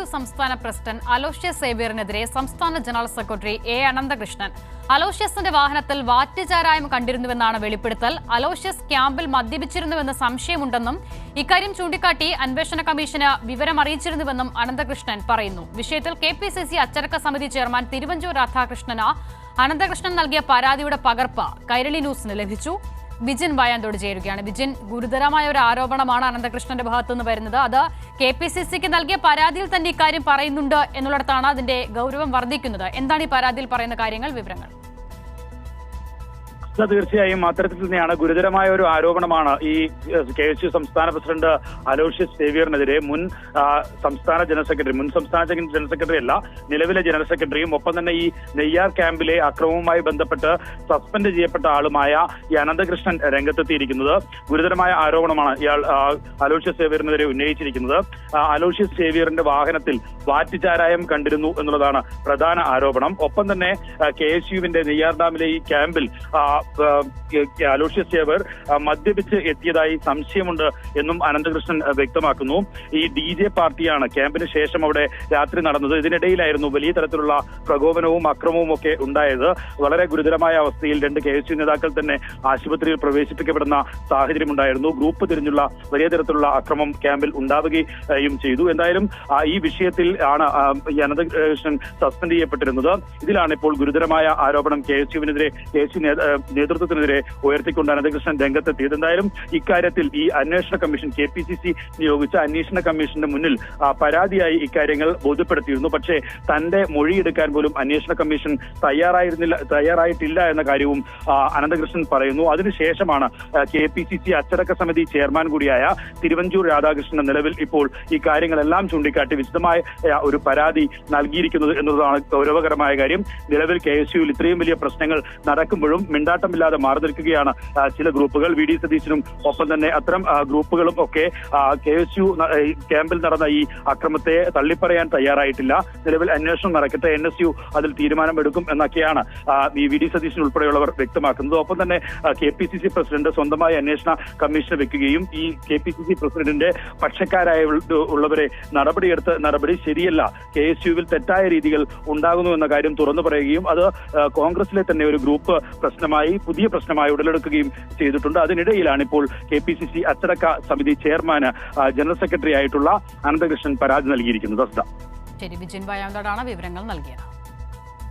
S സംസ്ഥാന president Aloysius സേവ്യറിനെതിരെ സംസ്ഥാന ജനറൽ സെക്രട്ടറി എ അനന്തകൃഷ്ണൻ. അലോഷ്യസിന്റെ വാഹനത്തിൽ വാറ്റുചാരായം കണ്ടിരുന്നുവെന്നാണ് വെളിപ്പെടുത്തൽ. അലോഷ്യസ് ക്യാമ്പിൽ മദ്യപിച്ചിരുന്നുവെന്ന് സംശയമുണ്ടെന്നും ഇക്കാര്യം ചൂണ്ടിക്കാട്ടി അന്വേഷണ കമ്മീഷന് വിവരം അറിയിച്ചിരുന്നുവെന്നും അനന്തകൃഷ്ണൻ പറയുന്നു. വിഷയത്തിൽ കെ പി സി സി അച്ചടക്ക സമിതി ചെയർമാൻ തിരുവഞ്ചൂർ രാധാകൃഷ്ണന് അനന്തകൃഷ്ണൻ നൽകിയ പരാതിയുടെ പകർപ്പ് കൈരളി ന്യൂസിന് ലഭിച്ചു. ബിജിൻ വായാന്തോട് ചേരുകയാണ്. വിജിൻ ഗുരുതരമായ ഒരു ആരോപണമാണ് അനന്തകൃഷ്ണന്റെ ഭാഗത്തുനിന്ന് വരുന്നത്. അത് കെ പി സി സിക്ക് നൽകിയ പരാതിയിൽ തന്നെ ഇക്കാര്യം പറയുന്നുണ്ട് എന്നുള്ളിടത്താണ് അതിന്റെ ഗൗരവം വർദ്ധിക്കുന്നത്. എന്താണ് ഈ പരാതിയിൽ പറയുന്ന കാര്യങ്ങൾ വിവരങ്ങൾ? തീർച്ചയായും അത്തരത്തിൽ തന്നെയാണ് ഗുരുതരമായ ഒരു ആരോപണമാണ് ഈ കെ എസ് യു സംസ്ഥാന പ്രസിഡന്റ് അലോഷ്യസ് സേവിയറിനെതിരെ മുൻ സംസ്ഥാന ജനറൽ സെക്രട്ടറി മുൻ സംസ്ഥാന ജനറൽ സെക്രട്ടറി അല്ല നിലവിലെ ജനറൽ സെക്രട്ടറിയും ഒപ്പം തന്നെ ഈ നെയ്യാർ ക്യാമ്പിലെ അക്രമവുമായി ബന്ധപ്പെട്ട് സസ്പെൻഡ് ചെയ്യപ്പെട്ട ആളുമായ ഈ അനന്തകൃഷ്ണൻ രംഗത്തെത്തിയിരിക്കുന്നത് ഗുരുതരമായ ആരോപണമാണ് ഇയാൾ അലോഷ്യസ് സേവിയറിനെതിരെ ഉന്നയിച്ചിരിക്കുന്നത്. അലോഷ്യസ് സേവിയറിന്റെ വാഹനത്തിൽ വാറ്റിച്ചാരായം കണ്ടിരുന്നു എന്നുള്ളതാണ് പ്രധാന ആരോപണം. ഒപ്പം തന്നെ കെ എസ് യുവിന്റെ നെയ്യാർ ഡാമിലെ ഈ ക്യാമ്പിൽ അലോഷ്യസ് സേവർ ആ, മദ്യപിച്ച് എത്തിയതായി സംശയമുണ്ട് എന്നും അനന്തകൃഷ്ണൻ വ്യക്തമാക്കുന്നു. ഈ ഡി ജെ പാർട്ടിയാണ് ക്യാമ്പിന് ശേഷം അവിടെ രാത്രി നടന്നത്. ഇതിനിടയിലായിരുന്നു വലിയ തരത്തിലുള്ള പ്രകോപനവും അക്രമവും ഒക്കെ ഉണ്ടായത്. വളരെ ഗുരുതരമായ അവസ്ഥയിൽ രണ്ട് കെ എസ് യു നേതാക്കൾ തന്നെ ആശുപത്രിയിൽ പ്രവേശിപ്പിക്കപ്പെടുന്ന സാഹചര്യം ഉണ്ടായിരുന്നു. ഗ്രൂപ്പ് തിരിഞ്ഞുള്ള വലിയ തരത്തിലുള്ള അക്രമം ക്യാമ്പിൽ ഉണ്ടാവുകയും ചെയ്തു. എന്തായാലും ഈ വിഷയത്തിൽ ആണ് അനന്തകൃഷ്ണൻ സസ്പെൻഡ് ചെയ്യപ്പെട്ടിരുന്നത്. ഇതിലാണ് ഇപ്പോൾ ഗുരുതരമായ ആരോപണം കെ എസ് യുവിനെതിരെ കെ എസ് യു നേതൃത്വത്തിനെതിരെ ഉയർത്തിക്കൊണ്ട് അനന്തകൃഷ്ണൻ രംഗത്തെത്തിയത്. എന്തായാലും ഇക്കാര്യത്തിൽ ഈ അന്വേഷണ commission K P C C നിയോഗിച്ച അന്വേഷണ കമ്മീഷന്റെ മുന്നിൽ പരാതിയായി ഇക്കാര്യങ്ങൾ ബോധ്യപ്പെടുത്തിയിരുന്നു. പക്ഷേ തന്റെ മൊഴിയെടുക്കാൻ പോലും അന്വേഷണ കമ്മീഷൻ തയ്യാറായിരുന്നില്ല തയ്യാറായിട്ടില്ല എന്ന കാര്യവും അനന്തകൃഷ്ണൻ പറയുന്നു. അതിനുശേഷമാണ് കെ പി സി സി അച്ചടക്ക സമിതി ചെയർമാൻ കൂടിയായ തിരുവഞ്ചൂർ രാധാകൃഷ്ണൻ നിലവിൽ ഇപ്പോൾ ഈ കാര്യങ്ങളെല്ലാം ചൂണ്ടിക്കാട്ടി വിശദമായ ഒരു പരാതി നൽകിയിരിക്കുന്നത് എന്നതാണ് ഗൗരവകരമായ കാര്യം. നിലവിൽ കെ എസ് യുവിൽ ഇത്രയും വലിയ പ്രശ്നങ്ങൾ നടക്കുമ്പോഴും മിണ്ടാട്ടമില്ലാതെ മാറി നിൽക്കുകയാണ് ചില ഗ്രൂപ്പുകൾ. വി ഡി സതീശനും ഒപ്പം തന്നെ അത്തരം ഗ്രൂപ്പുകളും ഒക്കെ കെ എസ് യു ക്യാമ്പിൽ നടന്ന ഈ അക്രമത്തെ തള്ളിപ്പറയാൻ തയ്യാറായിട്ടില്ല. നിലവിൽ അന്വേഷണം നടക്കട്ടെ എൻ എസ് യു അതിൽ തീരുമാനമെടുക്കും എന്നൊക്കെയാണ് ഈ വി ഡി സതീശൻ ഉൾപ്പെടെയുള്ളവർ വ്യക്തമാക്കുന്നത്. ഒപ്പം തന്നെ K P C C president സ്വന്തമായി അന്വേഷണ കമ്മീഷൻ വെക്കുകയും ഈ കെ പി സി സി പ്രസിഡന്റിന്റെ പക്ഷക്കാരായ ഉള്ളവരെ നടപടിയെടുത്ത് നടപടി ശരിയല്ല. കെ എസ് യുവിൽ തെറ്റായ രീതികൾ ഉണ്ടാകുന്നു എന്ന കാര്യം തുറന്നു പറയുകയും അത് കോൺഗ്രസിലെ തന്നെ ഒരു ഗ്രൂപ്പ് പ്രശ്നമായി പുതിയ പ്രശ്നമായി ഉടലെടുക്കുകയും ചെയ്തിട്ടുണ്ട്. അതിനിടയിലാണ് ഇപ്പോൾ കെ പി സി സി അച്ചടക്ക സമിതി ചെയർമാന് ജനറൽ സെക്രട്ടറി ആയിട്ടുള്ള അനന്തകൃഷ്ണൻ പരാതി നൽകിയിരിക്കുന്നത്. ശരി ബിജിൻ വയാന്തോടാണ് വിവരങ്ങൾ നൽകിയത്.